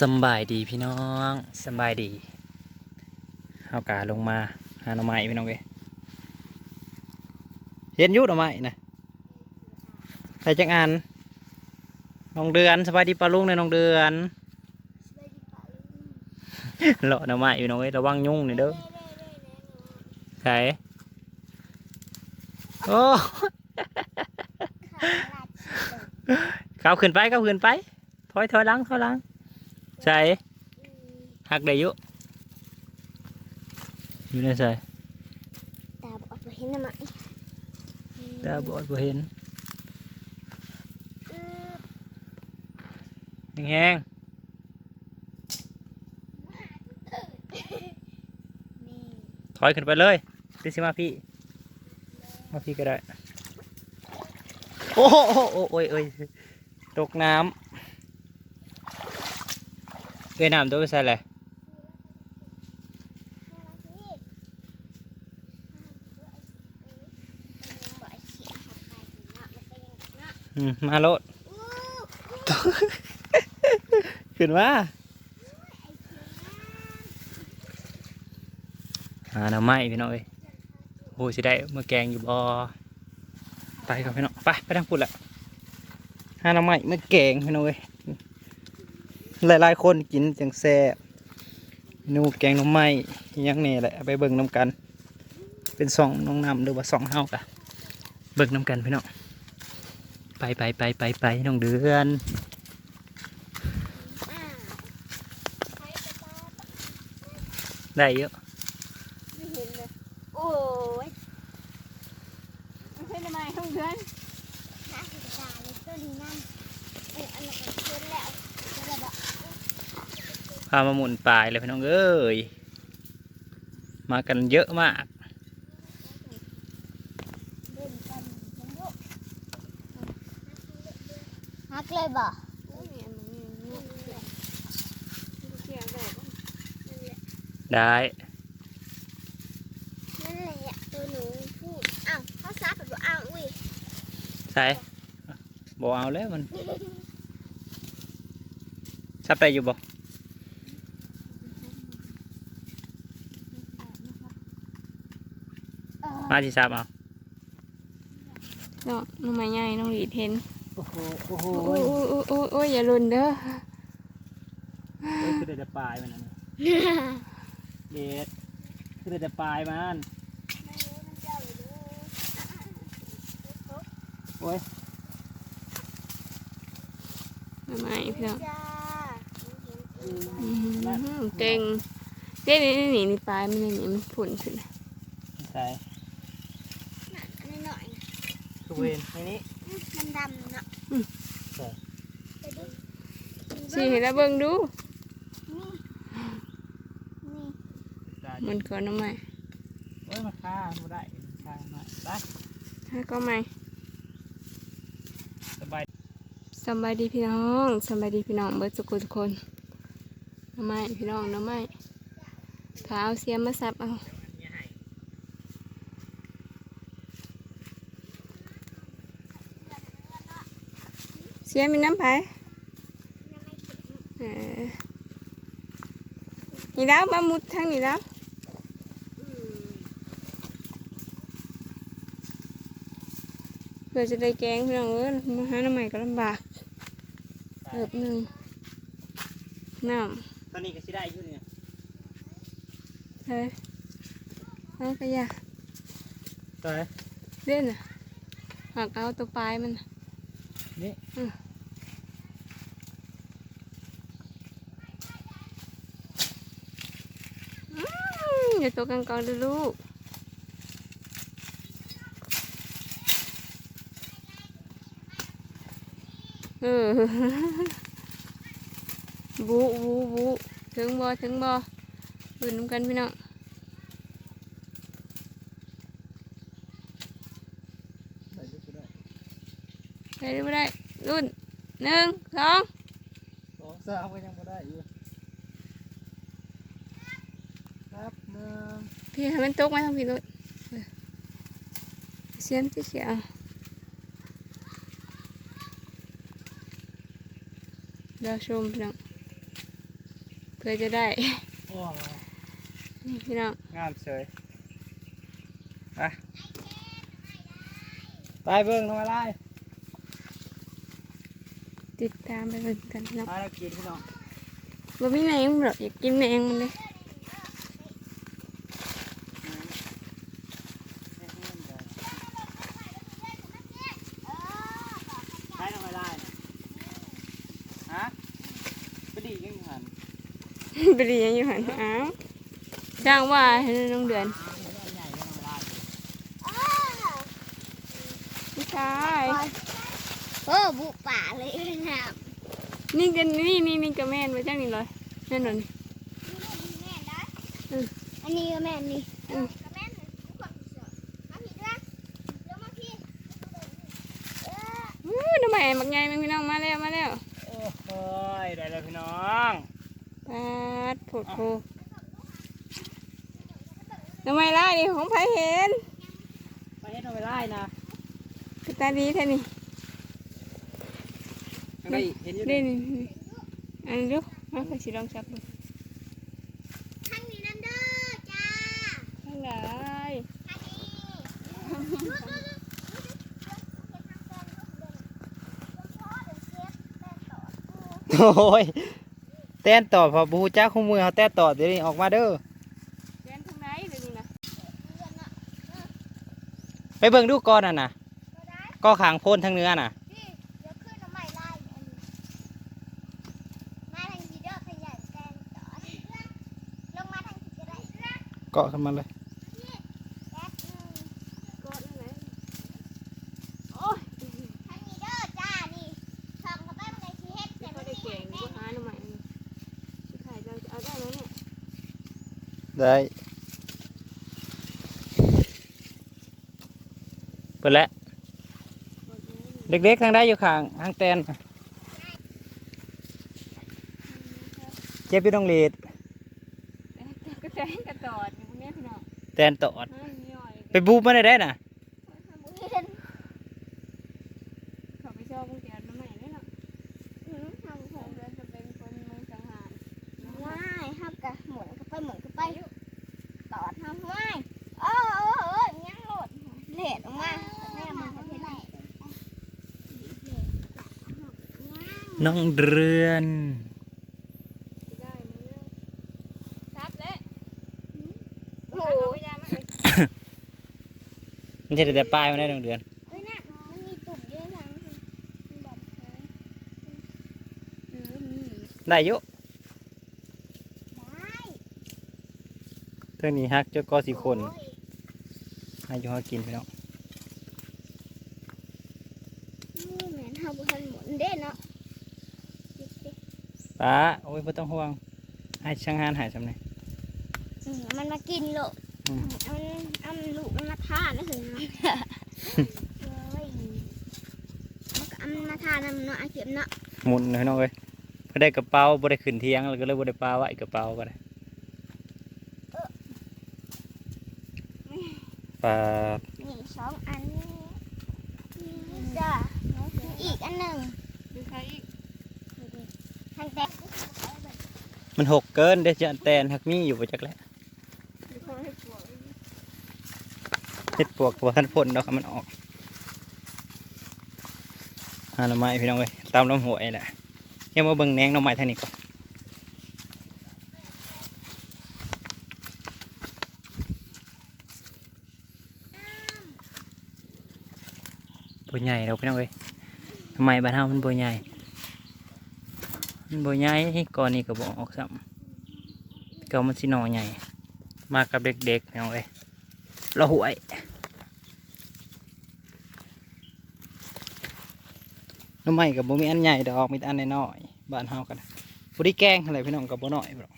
สำบายดีพี่น้องสำบายดีเฮากาลงมาหาหน่อไม้พี่น้องเอ้ยเห็นอยุหน่อไม้นะใส่จังอันน้องเดือนสบายดีปลาลุงเลยน้องเดือนเลาะหน่อไม้พี่น้องเอ้ยระวังยุ่งนี่เด้อใส่โอ้ก้าวขึ้นไปก้าวขึ้นไปถอยถอยหลังถอยหลัง ใช่หักได้อยุอยู่ในใส่ตาบอดบ่เห็นน่ะไหมตาบอดบ่เห็นอือแห้งนี่ๆถอยขึ้นไปเลยติสิมาพี่ มาพี่ก็ได้ โอ้โหโอ้โหโอ้ยโอ้ยตกน้ำ เอ้ยน้ำตัวไปใส่เลยบ่เสียเข้าไปเนาะมันก็ยังเนาะอืมมาโลดอู้ขึ้นมาหาหน่อไม้พี่น้องเอ้ยโอ้สิได้เมื่อแกงอยู่บ่ไปครับพี่น้องไปไปทางพุ่นละหาหน่อไม้เมื่อแกงพี่น้องเอ้ย หลายๆ คนกินจังแซ่บเมนูแกงหน่อไม้อิหยังนี่แหละเอาไปเบิ่งน้ำกัน เป็นสองน้องนำหรือว่าสองเฮากะเบิ่งน้ำกันพี่น้องไปไปไปไปไปน้องเดือนอ่าใช้ไปตาได้เยอะไม่เห็นเลยโอ้ยไม่ใช่ทำไมห้องเพื่อนหาสิตาเลยตัวนี้นั่นเอออันนั้นก็เพิ่นแล้วเพิ่นแล้วบ่ พามาหมุนปลายเลยพี่น้องเอ้ยมากันเยอะมากเล่นกันจังลูกฮักเลยบ่โอ้ยอันนี้นี่เกี่ยวแบบได้นั่นแหละตัวหนูพูดอ้าวเขาซับไปบ่อ้าวอุ้ยใช่บอกเอาแล้วมันชับได้อยู่บ่ มาที่ซับเอาเนาะน้องไม้ใหญ่น้องหลีเทนโอ้โหโอ้โหโอ้ยโอ้ยโอ้ยโอ้ยโอ้ยอย่าลุนเด้อคือได้แต่ปลายมันนะเด็ดคือได้แต่ปลายมันโอ้ยน้องไม้พี่น้องจ้าอื้อหือเก่งเด้นี่นี่นี่นี่ปลายมันนี่นี่มันผุ่นขึ้นใช่ อันนี้หน่อย คือ เวนในนี้มันดำเนาะใช่ไปดูสิให้เราเบิ่งดูนี่นี่มันก่อนน้องไม้โอ้ยมาฆ่ามาได้ฆ่ามาไปให้ก็ไม้สบายสำบายดีพี่น้องสำบายดีพี่น้องเบิดสุกุทุกคนน้องไม้พี่น้องน้องไม้ขาเอาเสียมมาสับเอา สียมมีน้ำไผ่เออนี่แล้วมามุดทางนี้แล้วเพื่อจะได้แกงพี่น้องเอ้ยมาหาน้ำใหม่ก็ลำบากเอิบหนึ่งน้ตอนนี้ก็สิได้อยู่เนี่ยำเฮ้ยเอากระยาใช่เล่นน่ะหักเอาตัวปลายมันน่ะ นี่ อืม อย่าตัวกลางๆเลยลูกเออบูบูบูถึงบ่ถึงบ่ตื่นน้ำกันพี่น้องได้ยได้ได้หรือไม่ได้รุ่นหนึ่งสองสองสามก็ยังไม่ได้อยู่ครับหนึ่ง พี่ให้มันตกมาทางพี่รุ่นเออเสียมที่เขียวเดี๋ยวชมพี่น้องพื่อจะได้นี่พี่น้องงามเฉยไปไปเบิ่งทำอะไรติดตามไปเบิ่งกันพี่น้องมาแล้วกินพี่น้องบ่มีแมงหรอกอยากกินแมงมันเลย ใช้ทำอะไรฮะไปดียังหัน ไปเรียนอยู่หันอ้าว จ้างว่าให้น้องเดือนไม่ใช่เออบุป่าเลยนะนี่กันนี่นี่นี่ก็แม่นมาจ้างนี่เลยนั่นน่ะนี่อันนี้ก็แม่นี่อืมก็แม่นทุกคนเสือมาพี่ด้วยเดี๋ยวมาพี่เอออู้ทำไมบักใหญ่แม่งพี่น้องมาแล้วมาแล้วโอ้ยได้แล้วพี่น้องปาดโผดโผทำไม ล่ะนี่ของไผเห็นไปเฮ็ดทำอะไรนะคือตาดีแท้นี่ยังได้เห็นอยู่นี่นี่นี่อันนี้ดูมาใส่สีลองจับดูทางนี้นั่นเด้อจ้าทั้งหลายทางนี้ดูดูดูดูดูเก็บทางแกนลูกเดินเดี๋ยวพ่อเดี๋ยวเชฟแม่ต่อกูโอ้ยแต้นต่อพอบูจ้าคู่มือเขาแต้นต่อเดี๋ยวนี้ออกมาเด้อ เรียนทางไหนเดี๋ยวนี้นะ เดือนน่ะ ไป เบิ่งดูก่อนน่ะนะก็ได้ก็ขางโพนทางเนื้อน่ะพี่เดี๋ยวขึ้นน้ำใหม่ไล่อันนี้มาทางนี้เด้อขยายแกนต่อลงมาทางนี้ก็ได้แป๊บเกาะขึ้นมาเลยนึง พมัอนได้สิเก่งแม่ก็หาหน่อไม้นี่สิขายจะเอาได้ไหมเนี่ยได้เปิดแล้วเด็กๆทางได้อยู่ข้างทางแตนเจ็บพี่ต้องลีดก็ใจกระตอดอยู่พวกเนี้ยพี่น้องแตนตอดห้ามย่อยไปบูบมาได้ได้น่ะ เห็น เขาไปชอบพวกแกน้ำใหม่เลยเนาะอืมทำของเดือนจะเป็นคนเมืองสังหาร ง่ายห้ามกะหมุนก็ไปหมุนก็ไปต่อทำง่ายโอ้โอ้โอ้ยังโหลดเลดออกมาแม่มันจะเฮ็ดให้ น้องเรือนได้ไหมเนี่ยซับเลยโอ้เอาโหไปยามามันจะได้แต่ปลายมาได้น้องเดือนเฮ้ยน่ะมันมีตุ่มเยอะจังมันแบบเฮ้ยเออมีได้อยุได้เท่านี้ฮักเจ้าก็สิคนโอ้ยให้อยู่หากินพี่น้องนี่เหมือนเฮาบ่ทันหมุนเด้เนาะ ป้าโอ้ยไม่ต้องห่วง ให้ช่างงานหายสำเนียงอืมมันมากินโลกอืมเอาเอาลูกมันมาทานนะถึงนะเฮ้ยมันก็เอามันมาทานนะมันเนาะไอาเข็มเนาะหมุนเลยน้องเอ้ยพอได้กระเป๋าบ่ได้ขึ้นเทียงแล้วก็เลยบ่ได้ปลาไว้กระเป๋าก็ได้ปลานี่สองอันนี่จ้ะมีอีกอันหนึ่ง ดูใครอีก ทางแตก มันหกเกินเดี๋ยวจะแตนหักมีอยู่จักแล้วเห็ดปวกตัวท่านพ่นดอกให้มันออกหาหน่อไม้พี่น้องเอ้ยตามลำหวยแหละเดี๋ยังมาเบิ่งแนงหน่อไม้ท่านี้ก่อนบ่ใหญ่ดอกพี่น้องเอ้ยทำไมบ้านเฮามันบ่ใหญ่ มันบ่ใหญ่ก่อนนี้ก็บ่ออกซ้ำก็มันสิหน่อใหญ่ มากับเด็กๆพี่น้องเอ้ยละหวยน้ำใหม่กับบ่มีอันใหญ่ดอกมีแต่อันน้อยๆบ้านเฮากันบ่ได้แกงอะไรพี่น้องกับบ่น้อยหรอก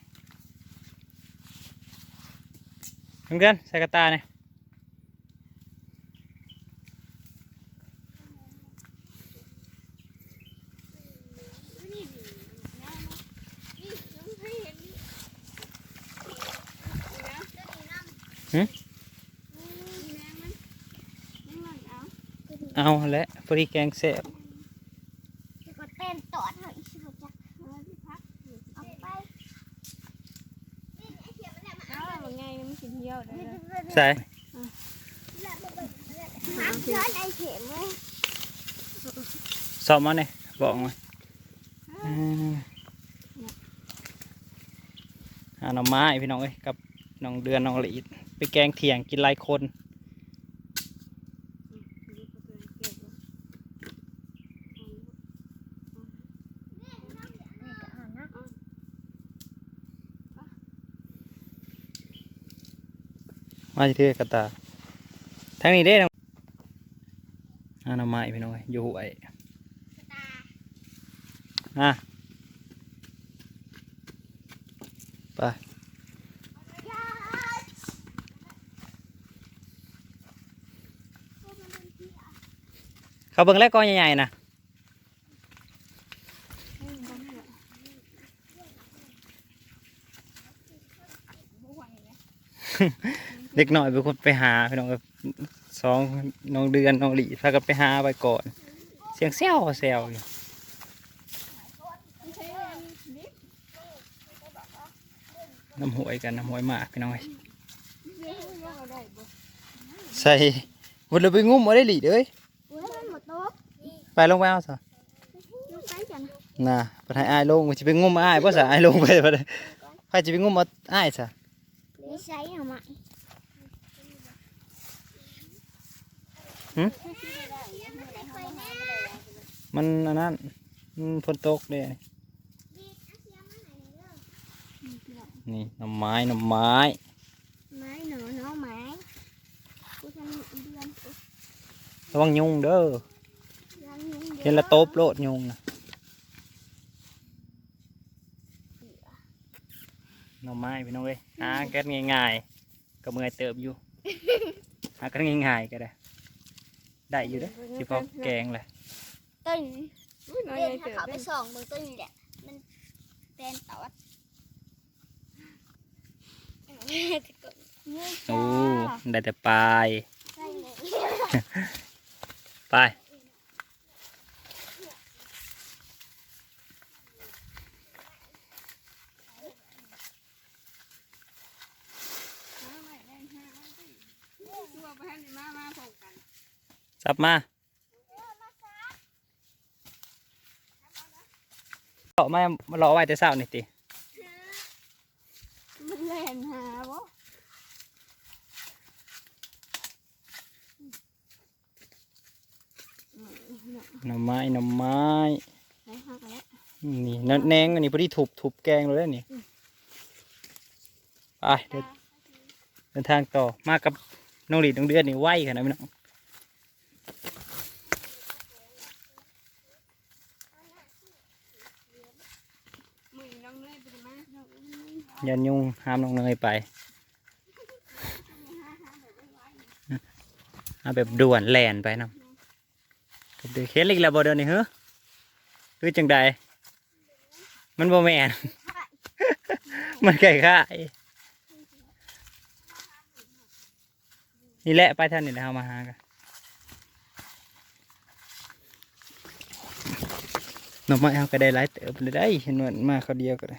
เพื่อนใส่กระตาเนี่ย เอาแหละพอดีแกงแซ่บก็เต้นตอดเถอะอีชิบจักเอาไปกินเที่ยวได้เลยใส่น้ำร้อนไอเข็มเลยสอบมาเนี่ยบอกมาอืมหาหน่อไม้พี่น้องเอ้ยกับน้องเดือนน้องหลีด ไปแกงเถียงกินหลายคน มาจะเทือกระตาทางนี้เด้น้องหาหน่อไม้พี่น้องเอ้ยอยู่ห้วยอะไป เขาเบิ่งแล้วก็ใหญ่ๆนะเด็กหน่อยเป็นคนไปหาพี่น้องสองน้องเดือนน้องหลีพากันไปหาไปก่อน เสียงแซวแซวอยู่น้ำหวยกันน้ำหวยมากพี่น้องใส่วันเราไปงุ้มมาได้หลีเด้ย อุ้ยมันหมดโต๊ะ ไปลงไปเอาซะลูกไปจันน่ะไปให้อายลงมันจะไปงุ้มอายเพราะสะอายลงไปไปเลยใครจะไปงุ้มมาอายซะนี่ใช้เอาไหมมันอันนั้นมันฝนตกเด้นี่หน่อไม้หน่อไม้ไม้หนูน้องไม้กูทำเดือนระวังยุงเด้อร้านนี้ เห็นละโตบโลดยุงนะหน่อไม้พี่น้องเอ้ยหากันง่ายๆก็เมื่อยเติบอยู่หากันง่ายๆก็ได้ ได้อยู่เด้อสิพอแกงเลยต้นอุ้ยน้อยเดิใหญ่นถ้าเติบเขาไปเด้อส่องเบนต้นนี่แหละมันเป็นตอดโอ้ได้แต่ปลายใช่ เลยไปจับมาเลาะมามาเลาะไว้แต่เช้านี่ติมันเล่นหาบ่หน่อไม้หน่อไม้ไหนหากันแล้วนี่นั่นแนงอันนี้พอดีถูบถูบแกงเลยแล้วนี่ไปเดินเดินทางต่อมากับน้องหลีดน้องเดือนนี่ไหวขนาดนี้น้อง มือน้องเนยไปดูมา ยันยุ่งห้ามน้องเนยไปเอาแบบด่วนแลนไปน้ำเดี๋ยวเข็นอีกแล้วบ่เดินนี่เฮ้อหรือจังใดมันบ่แมนมันไก่ข่ายนี่แหละไปท่านนี่แหละเอามาหากันหน่อไม้เอาก็ได้หลายเติบเลยได้เห็นว่ามาเขาเดียวก็ได้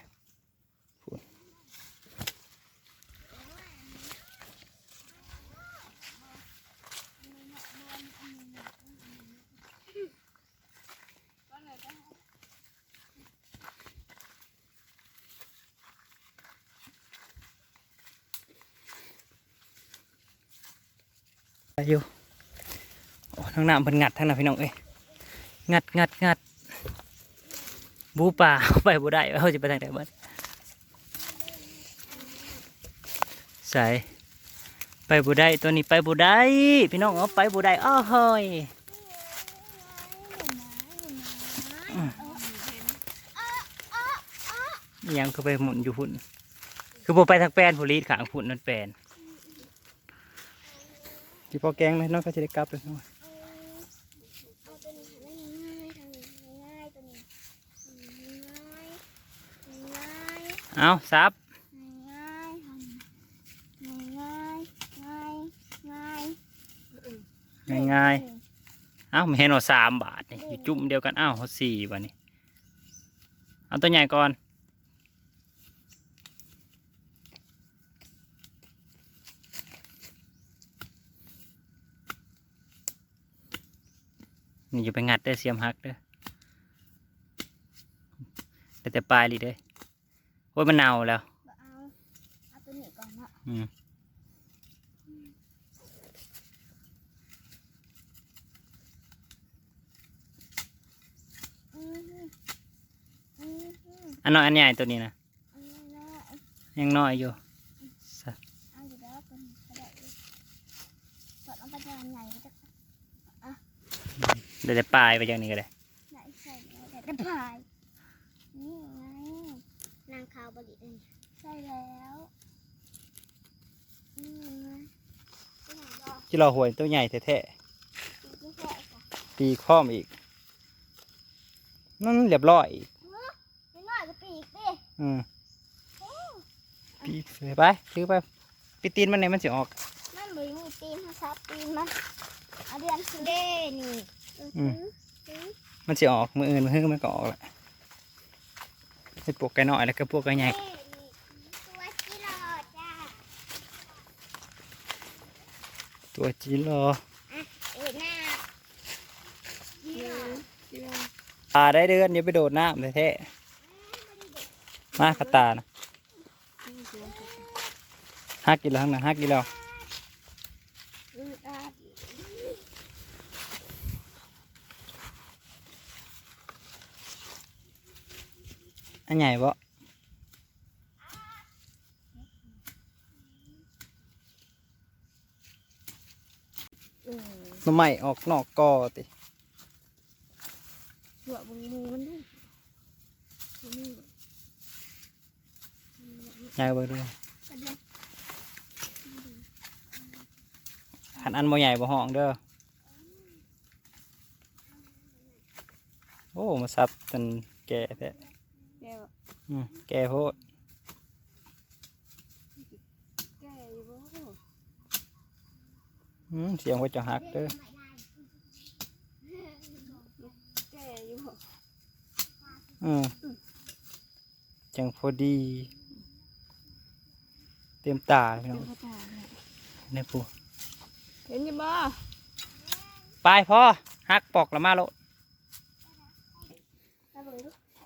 ทั้งน้ำเพิ่นงัดทั้งน้ำพี่น้องเอ้ยงัดงัดงัดบูป่าไปบ่ได้เขาจะไปทางไหนบ้างใส่ไปบ่ได้ตัวนี้ไปบ่ได้พี่น้องเอาไปบ่ได้อ้อเฮ้ยยังคือไปหมุนอยู่หุ่น คือบ่ไปทางแปนผู้ลีดขางหุ่นนั่นแปนที่พอแกงเลยน้องก็จะได้กลับเลย เอาซับง่ายง่ายเอ้าเห็นว่าสามบาทนี่อยู่จุ่มเดียวกันเอ้าสี่บาทนี่เอาตัวใหญ่ก่อนนี่จะไปงัดได้เสียมหักเด้อแต่แต่ปลายลีเด้อ อ้ยมันเน่าแล้วบ่เอาเอาตัวนี้ก่อนเนาะอืมอือหืออือหืออันน้อยอันใหญ่ตัวนี้นะอันนี้เนาะยังน้อยอยู่สะเอาอยู่แล้วเป็นกระดาษเลยกดลงไปจานใหญ่ก็จะเดี๋ยวแต่ปลายไปอย่างนี้ก็ได้ไหนใส่แล้วแต่กระพายนี่ไง นางขาวบริเองใช่แล้วนี่ไงนี่ไงบอกที่เราหวยตัวใหญ่แท้ที่แค่ค่ะๆปีกพร้อมอีก นั่นเรียบร้อยอีกนิดหน่อยก็ปีกดิอืมปีกเลยไปถือไปปีตีนมันไหนมันจะออกมันเหมือนมีตีนมาซับตีนมาเอาเดือนคือเด้นี่อืมมันจะออกมืออื่นมือฮื้อมันก็ออกแหละ ไอ้พวกไก่น้อยแล้วก็พวกไก่ใหญ่เด้นี่ตัวกิโลจ้าตัวจีรอเอ็ดหน้ากิโลตาได้เดือนอย่าไปโดดน้ำแท้ๆมาขตานะห้ากิโลทั้งนั้นห้ากิโล อืออาด อันใหญ่บ่อืมหน้ำใหม่ออกนอกกอติหัวบุงมูมันดูใหญ่เบ่ด้วยกระเด็นขันอันบ่ใหญ่บ่ห้องเด้อ โอ้ มาซับจนแก่แท้แก้วอืม แก่โพดแก้อยู่บ่อืมเสียงว่าจะหักเด้อแก้อยู่บ่อืมจังพอดี เต็มตาเลยพี่น้องกระตาเนี่ยในปูเห็นอยู่บ่ไปพ่อหักปอกละมาโล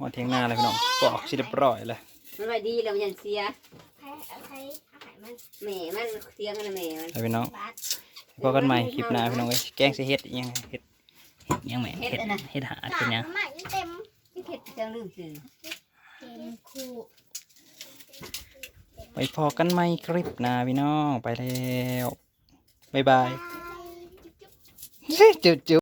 ดกระเบิดดูหัวเทียงหน้าเลยพี่น้องปอกสิเรียบร้อยเลยมันว่าดีแล้วมันยันเสียใครเอาใครเอาไข่มันแม่มันเสียกันนะแม่มันไปพี่น้องบาดพบกันใหม่คลิปหน้าพี่น้องเอ้ยแกงสิเฮ็ดอิหยังเฮ็ดเฮ็ดอิหยังแหม่เฮ็ดเฮ็ดหาดเป็นหยังใหม่เต็มที่เผ็ดจังลืมซื้อเต็มคู่ไปพอกันใหม่คลิปหน้าพี่น้องไปแล้วบ๊ายบายบายจุ๊บจุ๊บ